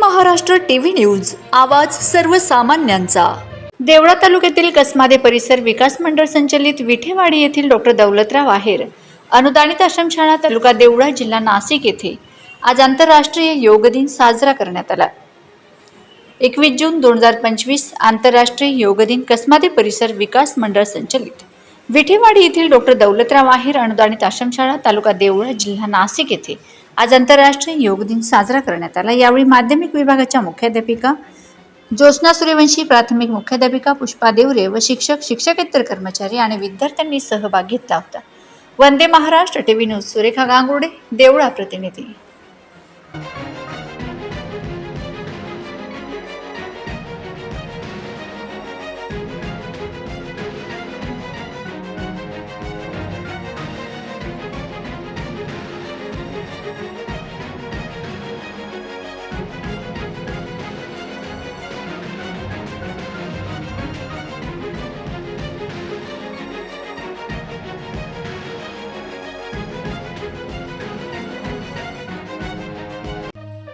Maharashtra TV news आवाज सर्वसामान्यांचा. देवळा तालुक्यातील कसमादे परिसर विकास मंडळ संचलित विठेवाडी येथील डॉक्टर दौलतराव आहेर अनुदानित आश्रमशाळा तालुका देवळा जिल्हा नाशिक येथे आज आंतरराष्ट्रीय योग दिन साजरा करण्यात आला. एकवीस जून दोन हजार पंचवीस आंतरराष्ट्रीय योग दिन कसमादे परिसर विकास मंडळ संचलित. विठेवाडी येथील डॉक्टर दौलतराव आहेर अनुदानित आश्रमशाळा तालुका देवळा जिल्हा नाशिक येथे आज आंतरराष्ट्रीय योग दिन साजरा करण्यात आला. यावेळी माध्यमिक विभागाच्या मुख्याध्यापिका ज्योत्ना सूर्यवंशी प्राथमिक मुख्याध्यापिका पुष्पा देवरे व शिक्षक शिक्षकेतर कर्मचारी आणि विद्यार्थ्यांनी सहभाग घेतला होता. वंदे महाराष्ट्र टीव्ही न्यूज सुरेखा गांगुर्डे देवळा प्रतिनिधी.